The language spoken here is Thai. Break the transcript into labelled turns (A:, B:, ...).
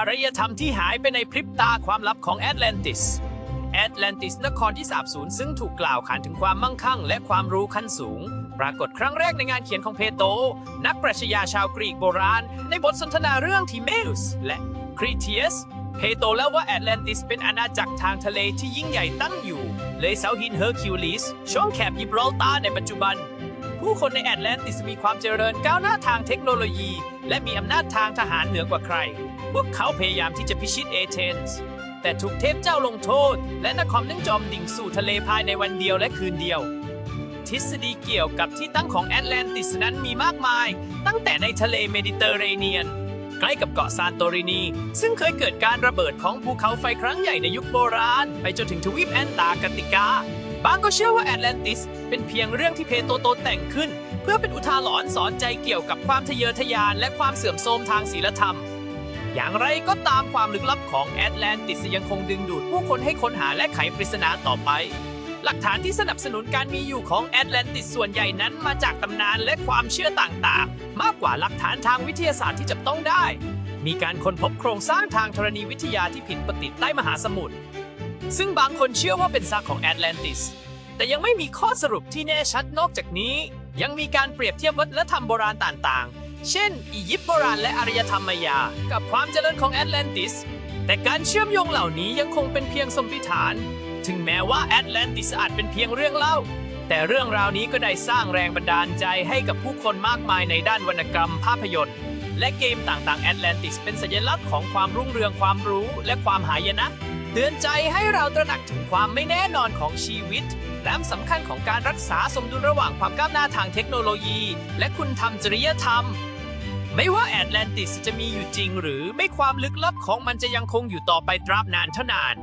A: ารยธรรมที่หายไปในพริบตาความลับของแอตแลนติส แอตแลนติสนครที่สาบสูญซึ่งถูกกล่าวขานถึงความมั่งคั่งและความรู้ขั้นสูง ปรากฏครั้งแรกในงานเขียนของเพโต นักปรัชญาชาวกรีกโบราณ ในบทสนทนาเรื่องทิเมอุสและครีเทียส เพโตเล่าว่าแอตแลนติสเป็นอาณาจักรทางทะเลที่ยิ่งใหญ่ตั้งอยู่เลยเสาหินเฮอร์คิวลิสช่องแคบยิบรอลตาร์ในปัจจุบัน ผู้คนในแอตแลนติสมีความเจริญก้าวหน้าทางเทคโนโลยี และมีอำนาจทางทหารเหนือกว่าใคร พวกเขาพยายามที่จะพิชิตเอเธนส์แต่ถูกเทพเจ้าลงโทษ และนครนั่งจอมดิ่งสู่ทะเลภายในวันเดียวและคืนเดียว ทฤษฎีเกี่ยวกับที่ตั้งของแอตแลนติสนั้นมีมากมาย ตั้งแต่ในทะเลเมดิเตอร์เรเนียน ใกล้กับเกาะซานโตรินี ซึ่งเคยเกิดการระเบิดของภูเขาไฟครั้งใหญ่ในยุคโบราณ ไปจนถึงทวีปแอนตาร์กติกา บางก็เชื่อว่าแอตแลนติสเป็นเพียงเรื่องที่เพโตโตแต่งขึ้น เพื่อเป็นอุทาหรณ์สอนใจเกี่ยวกับความทะเยอทะยานและความเสื่อมโทรมทางศีลธรรม อย่างไรก็ตามความลึกลับของแอตแลนติสยังคงดึงดูดผู้คนให้ค้นหาและไขปริศนาต่อไป หลักฐานที่สนับสนุนการมีอยู่ของแอตแลนติสส่วนใหญ่นั้นมาจากตำนานและความเชื่อต่างๆ มากกว่าหลักฐานทางวิทยาศาสตร์ที่จับต้องได้ มีการค้นพบโครงสร้างทางธรณีวิทยาที่ผิดปกติใต้มหาสมุทร ซึ่งบางคนเชื่อว่าเป็นซากของแอตแลนติส แต่ยังไม่มีข้อสรุปที่แน่ชัดนอกจากนี้ ยังมีการเปรียบเทียบวัฒนธรรมโบราณต่างๆ เช่น อียิปต์โบราณและอารยธรรมมายา กับความเจริญของแอตแลนติส แต่การเชื่อมโยงเหล่านี้ยังคงเป็นเพียงสมมติฐาน ถึงแม้ว่าแอตแลนติสอาจเป็นเพียงเรื่องเล่า แต่เรื่องราวนี้ก็ได้สร้างแรงบันดาลใจให้กับผู้คนมากมายในด้านวรรณกรรมภาพยนตร์และเกมต่างๆแอตแลนติสเป็นสัญลักษณ์ของความรุ่งเรืองความรู้และความหายนะ เตือนใจให้เราตระหนักถึงความไม่แน่นอนของชีวิต และสำคัญของการรักษาสมดุลระหว่างความก้าวหน้าทางเทคโนโลยี และคุณธรรมจริยธรรม ไม่ว่าแอตแลนติสจะมีอยู่จริงหรือไม่ความลึกลับของมันจะยังคงอยู่ต่อไปตราบนานเท่านาน